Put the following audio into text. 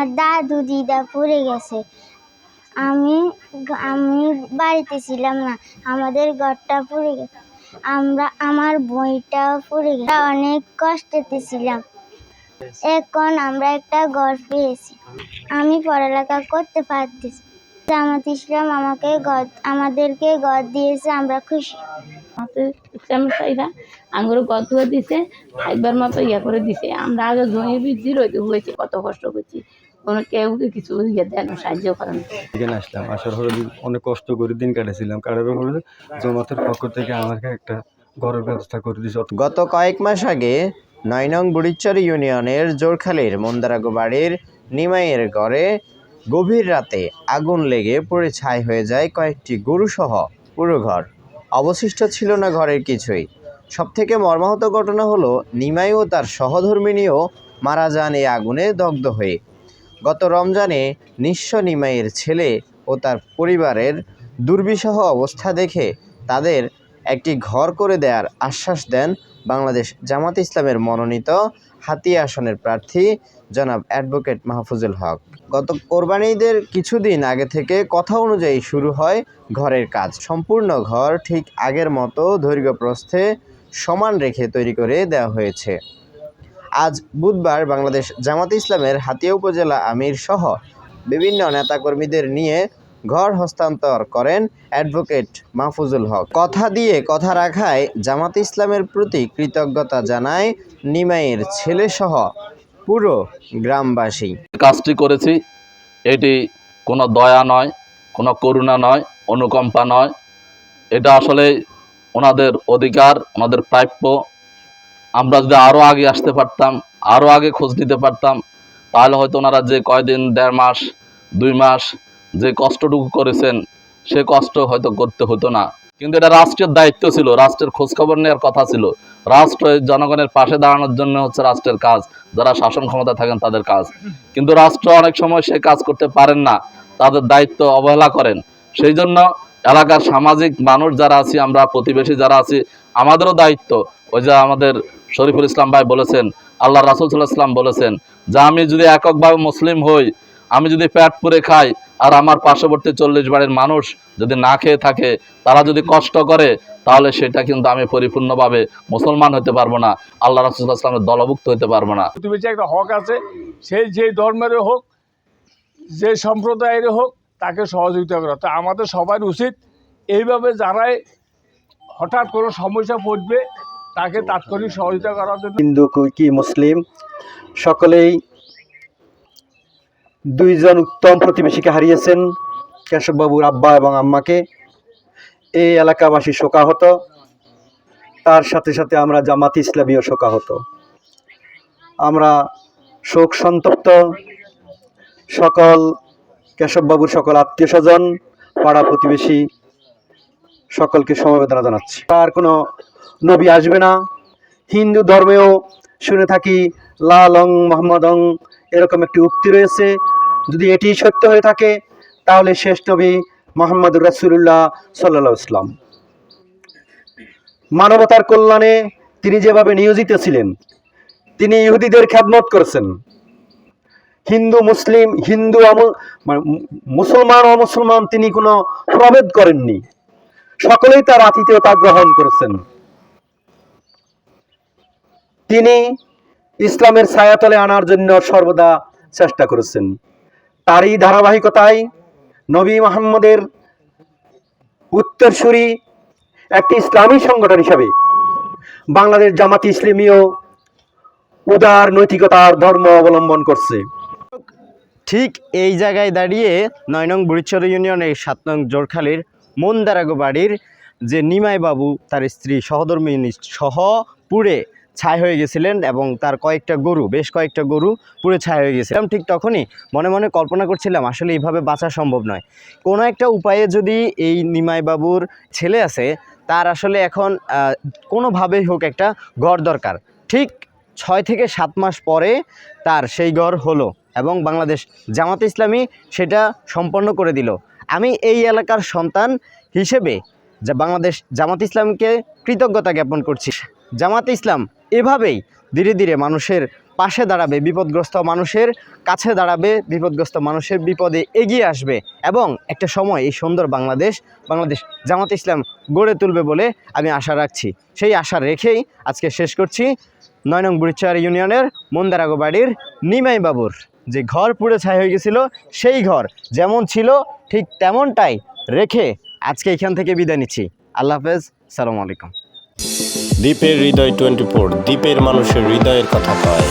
আমার দাদু, দিদা পড়ে গেছে। আমি আমি বাড়িতে ছিলাম না, আমাদের ঘরটা পড়ে গেছে। আমরা, আমার বইটাও পড়ে গেছে। অনেক কষ্টেতে ছিলাম। এখন আমরা একটা ঘর পেয়েছি। আমি পড়ালেখা করতে পারতেছি। জামাত ইসলাম আমাকে ঘর, আমাদেরকে ঘর দিয়েছে, আমরা খুশি। ইসলাম সাইরা আঙ্গুর গত দিছে, একবার মতো ইয়া করে দিছে। আমরা আগে জমি বৃদ্ধি রইতে হয়েছে, কত কষ্ট করছি। কোনো কেউ কিছু ইয়ে দেন সাহায্য করেন এখানে আসলাম আসার পরে অনেক কষ্ট করে দিন কাটাইছিলাম। কাটাবার পরে জমাতের পক্ষ থেকে আমাকে একটা ঘরের ব্যবস্থা করে দিয়েছে গত কয়েক মাস আগে নয় নং বুড়িচর ইউনিয়নের জোরখালির মন্দারাগো বাড়ির নিমাইয়ের ঘরে গভীর রাতে আগুন লেগে পড়ে ছাই হয়ে যায় কয়েকটি গরুসহ পুরো ঘর। অবশিষ্ট ছিল না ঘরের কিছুই। সবথেকে মর্মাহত ঘটনা হলো নিমাই ও তার সহধর্মিনীও মারা যান এই আগুনে দগ্ধ হয়ে। গত রমজানে নিঃস্ব নিমাইয়ের ছেলে ও তার পরিবারের দুর্বিষহ অবস্থা দেখে তাদের একটি ঘর করে দেওয়ার আশ্বাস দেন বাংলাদেশ জামাত ইসলামের মনোনীত হাতিয়া আসনের প্রার্থী জনাব অ্যাডভোকেট মাহফুজুল হক। গত কোরবানিদের কিছুদিন আগে থেকে কথা অনুযায়ী শুরু হয় ঘরের কাজ। সম্পূর্ণ ঘর ঠিক আগের মতো দৈর্ঘ্য প্রস্থে সমান রেখে তৈরি করে দেওয়া হয়েছে। আজ বুধবার বাংলাদেশ জামাত ইসলামের হাতিয়া উপজেলা আমির সহ বিভিন্ন নেতাকর্মীদের নিয়ে ঘর হস্তান্তর করেন অ্যাডভোকেট মাহফুজুল হক। কথা দিয়ে কথা রাখায় জামাত ইসলামের প্রতি কৃতজ্ঞতা জানায় নিমাইয়ের ছেলেসহ পুরো গ্রামবাসী। কাজটি করেছি, এটি কোনো দয়া নয়, কোনো করুণা নয়, অনুকম্পা নয়। এটা আসলে ওনাদের অধিকার, ওনাদের প্রাপ্য। আমরা যদি আরও আগে আসতে পারতাম আরও আগে খোঁজ নিতে পারতাম, তাহলে হয়তো ওনারা যে কয়দিন, দেড় মাস, দুই মাস যে কষ্টটুকু করেছেন, সে কষ্ট হয়তো করতে হতো না। কিন্তু এটা রাষ্ট্রের দায়িত্ব ছিল, রাষ্ট্রের খোঁজখবর নেওয়ার কথা ছিল। রাষ্ট্র জনগণের পাশে দাঁড়ানোর জন্য হচ্ছে রাষ্ট্রের কাজ। যারা শাসন ক্ষমতা থাকেন, তাদের কাজ। কিন্তু রাষ্ট্র অনেক সময় সে কাজ করতে পারেন না, তাদের দায়িত্ব অবহেলা করেন। সেই জন্য এলাকার সামাজিক মানুষ যারা আছি, আমরা প্রতিবেশী যারা আছি, আমাদেরও দায়িত্ব, ওই যে আমাদের শরীফুল ইসলাম ভাই বলেছেন আল্লাহ রাসুল সাল্লাহ ইসলাম বলেছেন, যে আমি যদি এককভাবে মুসলিম হই, আমি যদি প্যাট পুরে খাই, আর আমার পার্শ্ববর্তী চল্লিশ বাড়ির মানুষ যদি না খেয়ে থাকে, তারা যদি কষ্ট করে, তাহলে সেটা কিন্তু আমি পরিপূর্ণভাবে মুসলমান হতে পারব না আল্লাহ রাসুল্লাহ ইসলামের দলভুক্ত হতে পারব না। একটা হক আছে, সেই যে ধর্মের হোক, যে সম্প্রদায়ের হোক, তাকে সহযোগিতা করা। তো আমাদের সবার উচিত এইভাবে যারাই হঠাৎ কোনো সমস্যা পড়বে তাকে তাৎক্ষণিক সহযোগিতা করার জন্য হিন্দু কি- কি মুসলিম সকলেই দুইজন উত্তম প্রতিবেশীকে হারিয়েছেন কেশববাবুর আব্বা এবং আম্মাকে। এই এলাকাবাসী শোকাহত। তার সাথে সাথে আমরা জামাত ইসলামীও শোকাহত। আমরা শোক সন্তপ্ত। সকল কেশববাবুর সকল আত্মীয় স্বজন পাড়া প্রতিবেশী সকলকে সমবেদনা জানাচ্ছি। আর কোনো নবী আসবে না। হিন্দু ধর্মেও শুনে থাকি, লালং মোহাম্মদং এরকম একটি উক্তি রয়েছে। যদি এটি সত্য হয়ে থাকে, তাহলে শেষ নবী মোহাম্মদ রাসুল্লাহ সাল্লাহ ইসলাম মানবতার কল্যাণে তিনি যেভাবে নিয়োজিত ছিলেন, তিনি ইহুদিদের খ্যাদমত করেছেন। হিন্দু, মুসলিম, হিন্দু মানে মুসলমান অমুসলমান তিনি কোনো প্রভেদ করেননি। সকলেই তার আতিথেয়তা গ্রহণ করেছেন। তিনি ইসলামের ছায়াতলে আনার জন্য সর্বদা চেষ্টা করেছেন। তারই ধারাবাহিকতায় নবী মোহাম্মদের উত্তরসূরি একটি ইসলামী সংগঠন হিসাবে বাংলাদেশ জামাত ইসলামীও উদার নৈতিকতার ধর্ম অবলম্বন করছে। ঠিক এই জায়গায় দাঁড়িয়ে নয় নং বুড়িচর ইউনিয়নের সাত নং জোরখালির মন্দারাগো বাড়ির যে নিমাই বাবু তার স্ত্রী সহধর্মিনী সহ পুড়ে ছাই হয়ে গেছিলেন এবং তার কয়েকটা গরু, বেশ কয়েকটা গরু পুড়ে ছাই হয়ে গেছিলাম ঠিক তখনই মনে মনে কল্পনা করছিলাম, আসলে এইভাবে বাঁচা সম্ভব নয়। কোনো একটা উপায়ে যদি এই নিমাই বাবুর ছেলে আছে, তার আসলে এখন কোনোভাবেই হোক একটা ঘর দরকার। ঠিক ছয় থেকে সাত মাস পরে তার সেই ঘর হলো এবং বাংলাদেশ জামাত ইসলামী সেটা সম্পন্ন করে দিল। আমি এই এলাকার সন্তান হিসেবে যা বাংলাদেশ জামাত ইসলামকে কৃতজ্ঞতা জ্ঞাপন করছি। জামাত ইসলাম এভাবেই ধীরে ধীরে মানুষের পাশে দাঁড়াবে, বিপদগ্রস্ত মানুষের কাছে দাঁড়াবে, বিপদগ্রস্ত মানুষের বিপদে এগিয়ে আসবে এবং একটা সময় এই সুন্দর বাংলাদেশ বাংলাদেশ জামাত ইসলাম গড়ে তুলবে বলে আমি আশা রাখছি। সেই আশা রেখেই আজকে শেষ করছি নয় নং বুড়িচার ইউনিয়নের মন্দারাগো বাড়ির নিমাই বাবুর যে ঘর পুড়ে ছাই হয়ে গেছিল, সেই ঘর যেমন ছিল, ঠিক তেমনটাই রেখে আজকে এখান থেকে বিদায় নিচ্ছি। আল্লাহ হাফেজ, সালাম আলাইকুম। দ্বীপের হৃদয় টোয়েন্টি ফোর দ্বীপের মানুষের হৃদয়ের কথা কয়।